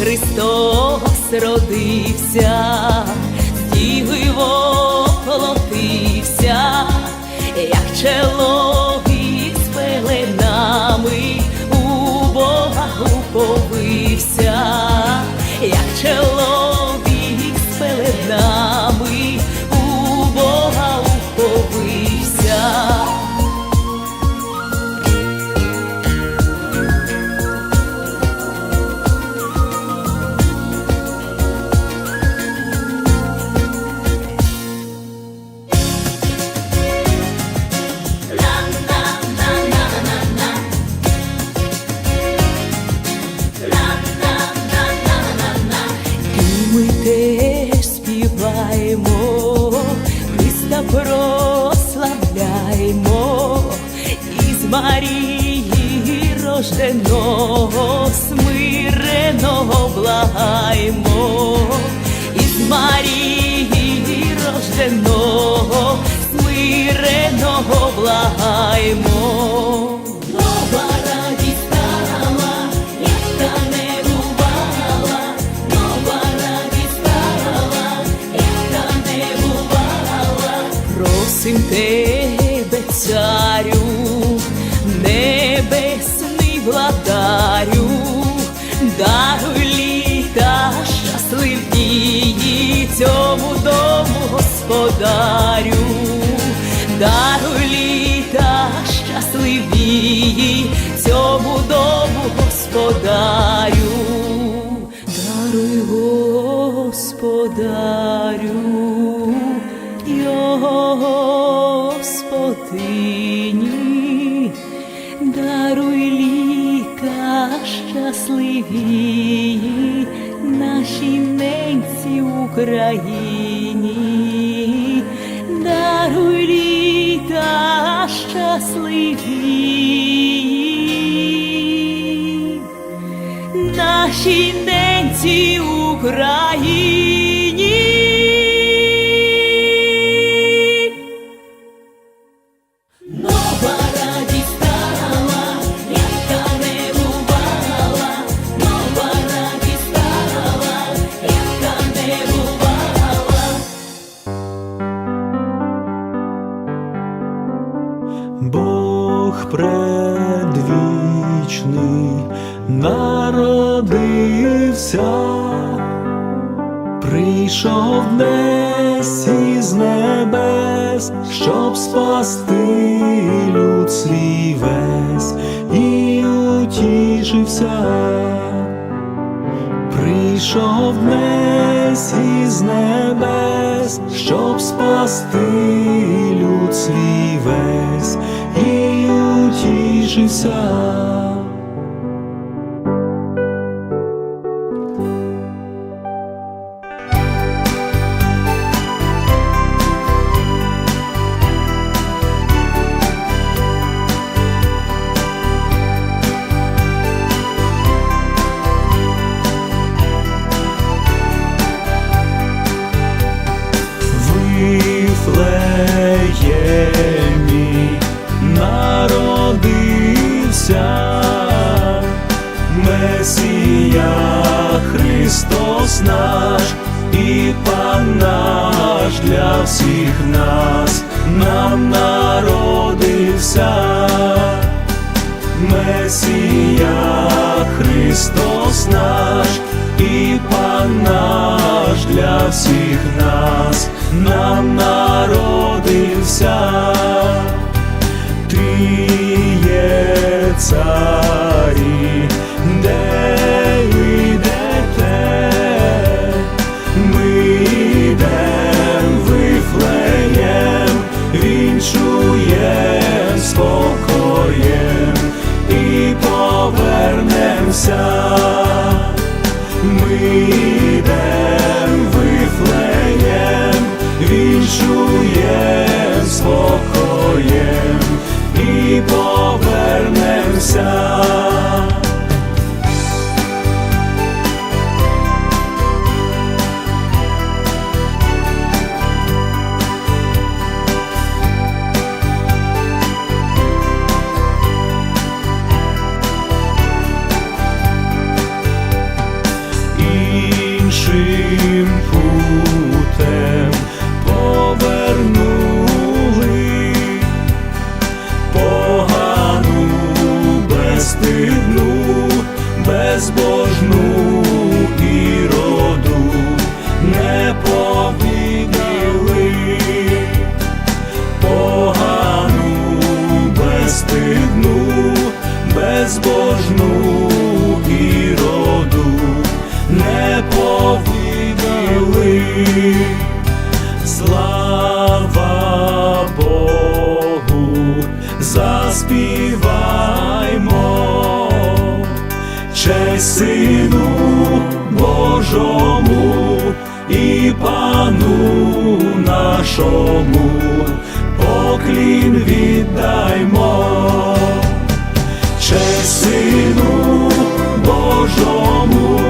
Христос родився, діво діви воплотився, як чоловік з пеленами у Бога уповився, як чоловік Рожденого, смиреного благаємо, із Марії рожденого, смиреного благаємо. Нова радість стала, владарю, даруй літа щасливі цьому дому господарю, даруй літа щасливі цьому дому господарю, даруй господарю, його щасливі нашій ненці Україні, даруй літа щасливі нашій ненці Україні. Прийшов днес із небес, щоб спасти люд свій весь і утішився. Прийшов днес із небес, щоб спасти люд свій весь і утішився. Христос наш і Пан наш для всіх нас нам народився. Месія Христос наш і Пан наш для всіх нас нам народився. Ти є царі, де серця, ми йдем вифлеєм, віншуєм спокоєм і. Сину Божому і пану нашому, поклін віддаймо, честь Сину Божому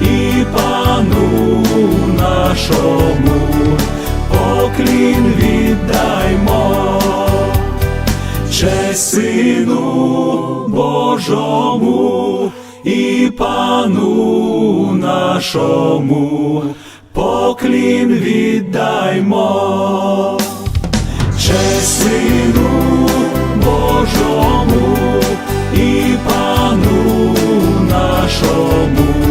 і пану нашому, поклін віддаймо, честь Сину Божому і пану нашому поклін віддаймо, Честь Божому і пану нашому.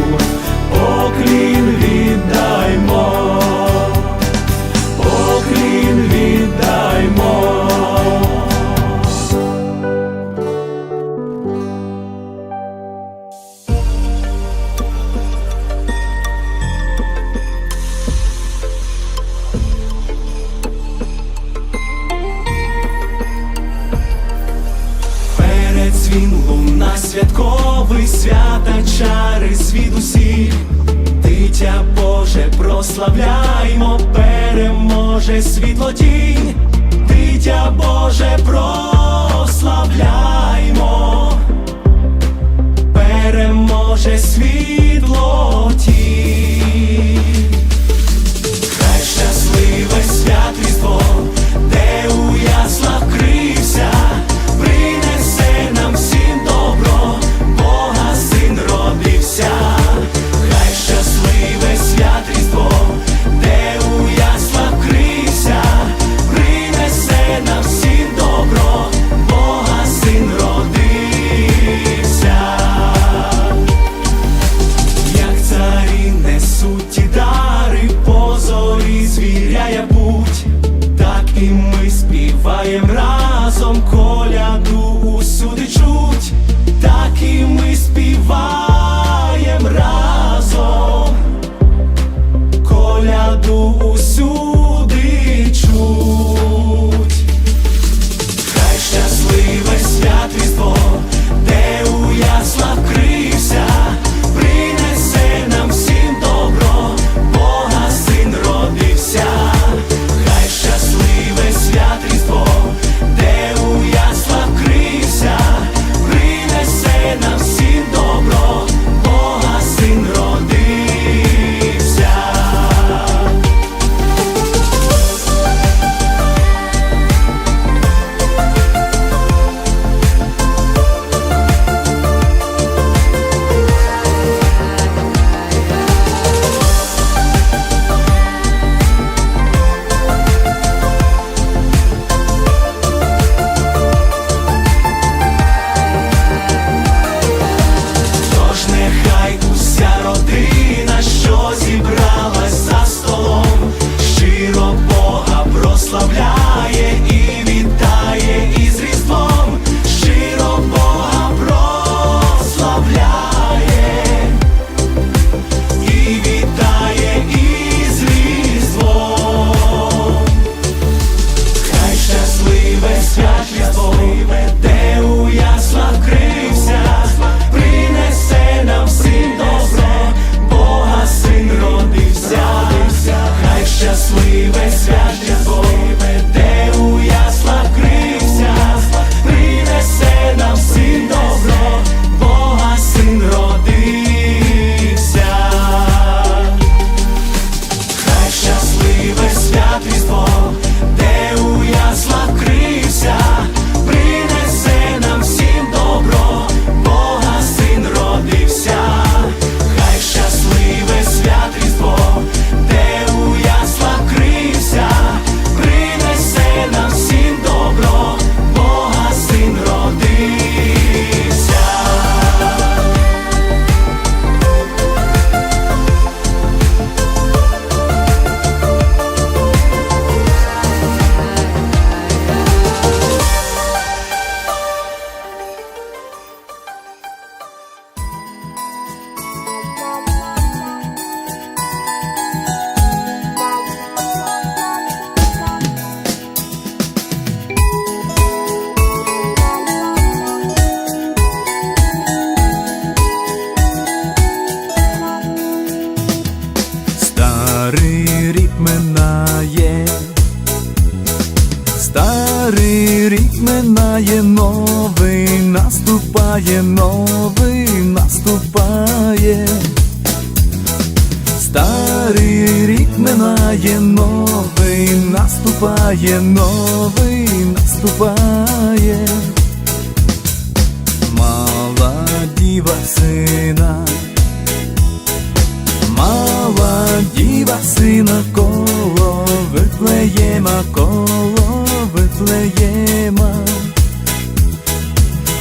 Коло виплеєма, коло виплеєма.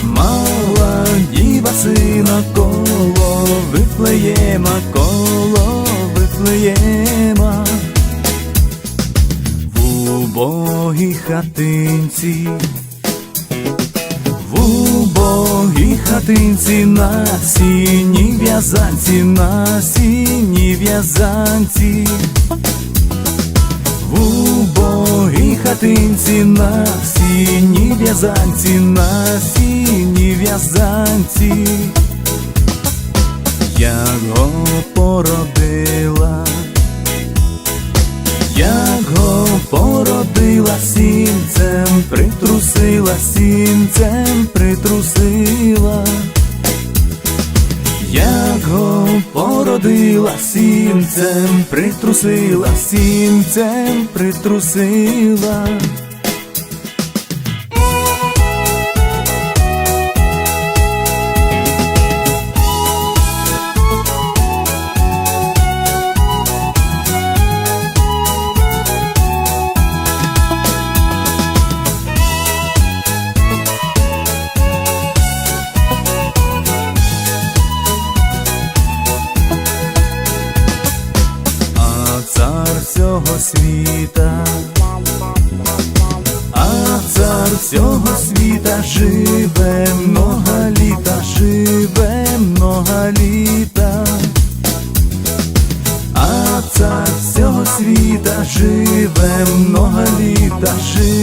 Мала діва сина, коло виплеєма, коло виплеєма. В убогій хатинці в убогій хатинці на сіній в'язанці, на сіній в'язанці, в убогій хатинці на сіній в'язанці, на сіній в'язанці, як го породила. Як го породила сінцем, притрусила сінцем, притрусила, породила сінцем, притрусила сінцем, притрусила.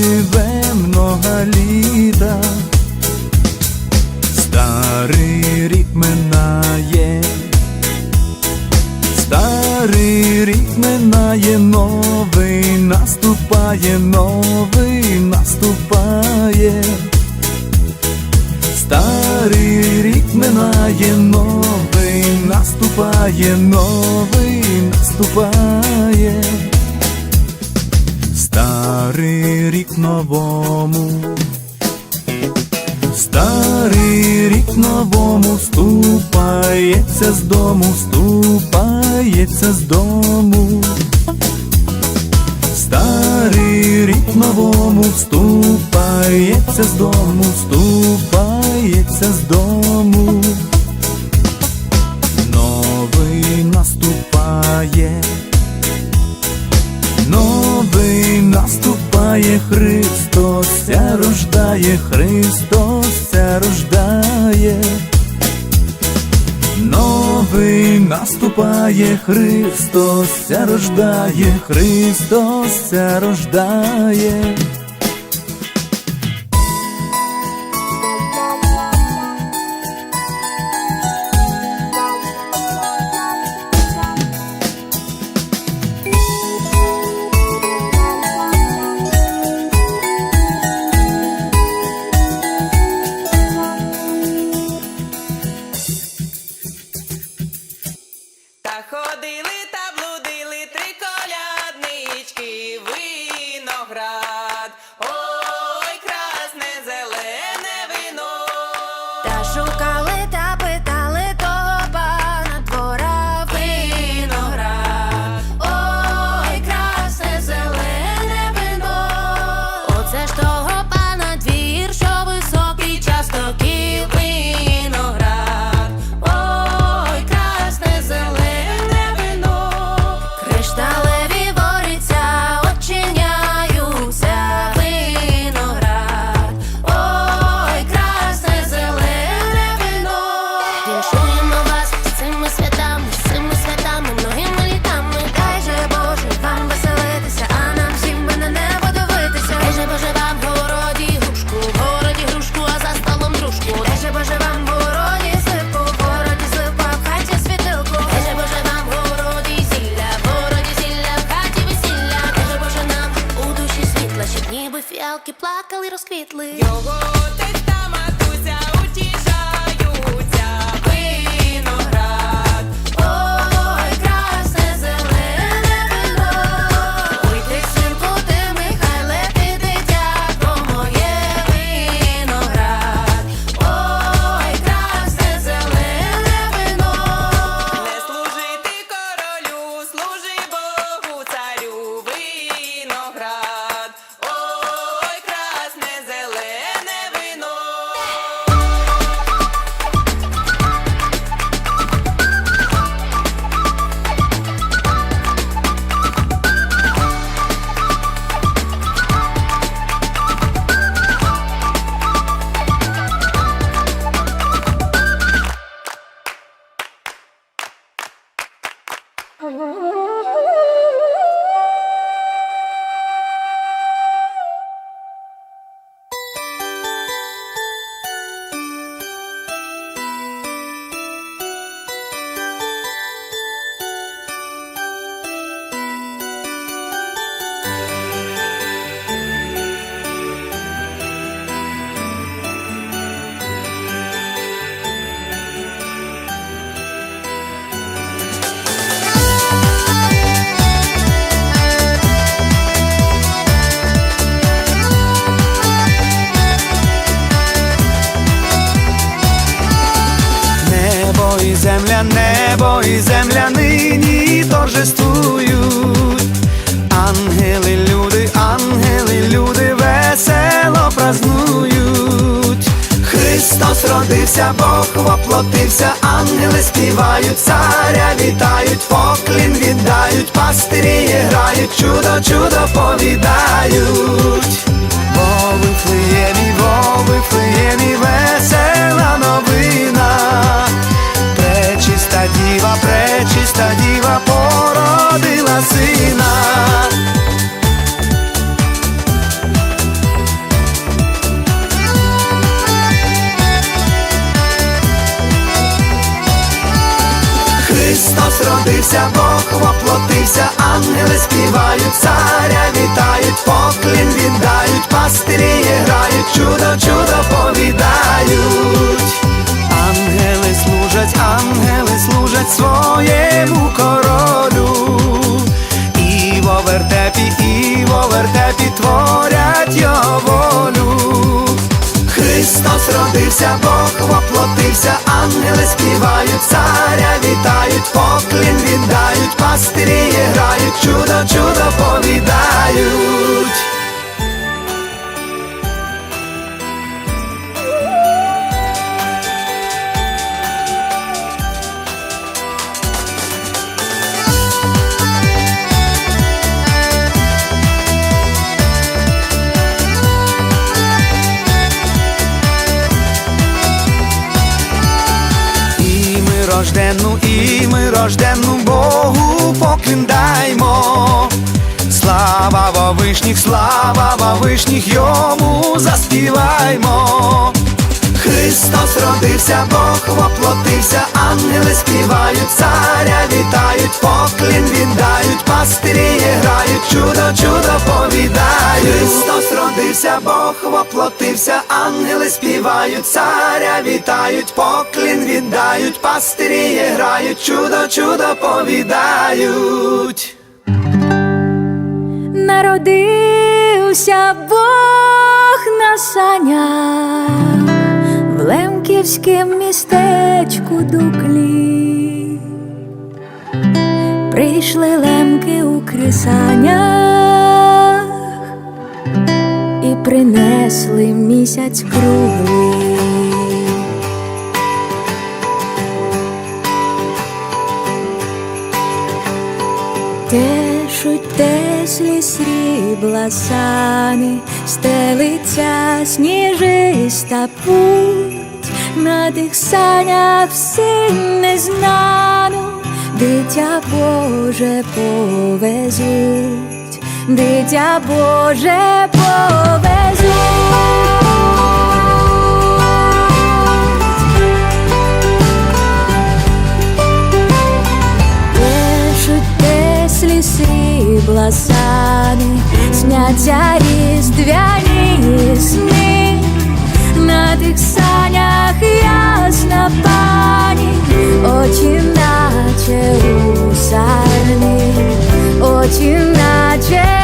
Живе много літа. Старий рік минає. Старий рік минає, новий наступає, новий наступає. Старий рік минає, новий наступає, новий наступає. Старий рік новому. Старий рік новому ступається з дому, ступається з дому. Старий рік новому ступається з дому, ступається з дому. Наступає Христос, ся рождає, Христос ся рождає. Новий наступає Христос, ся рождає, Христос ся рождає. Віддають, грають, чудо, чудо повідають. бо Вифлеємі чудо, чудо повідають. Ангели служать, ангели служать своєму королю. І во вертепі, і во вертепі творять його волю. Христос родився, Бог воплотився, ангели співають, царя вітають, поклін віддають, пастирі грають, чудо, чудо повідають. Вишніх, слава во вишніх йому заспіваймо. Христос родився, Бог воплотився, ангели співають, царя вітають, поклін віддають, пастирі грають, чудо, чудо повідають. Христос родився, Бог воплотився, ангели співають, царя вітають, поклін віддають, пастирі грають, чудо, чудо повідають. Народився Бог на санях в Лемківськім містечку Дуклі. Прийшли лемки у крисанях і принесли місяць круглий. Тешуть теслі срібла сани, стелиться сніжиста путь, на тих санях всі незнану, дитя Боже повезуть, дитя Боже повезуть. фасади, зняття різдвяні сни на тих санях ясна пані, очі наче у сарни, очі наче.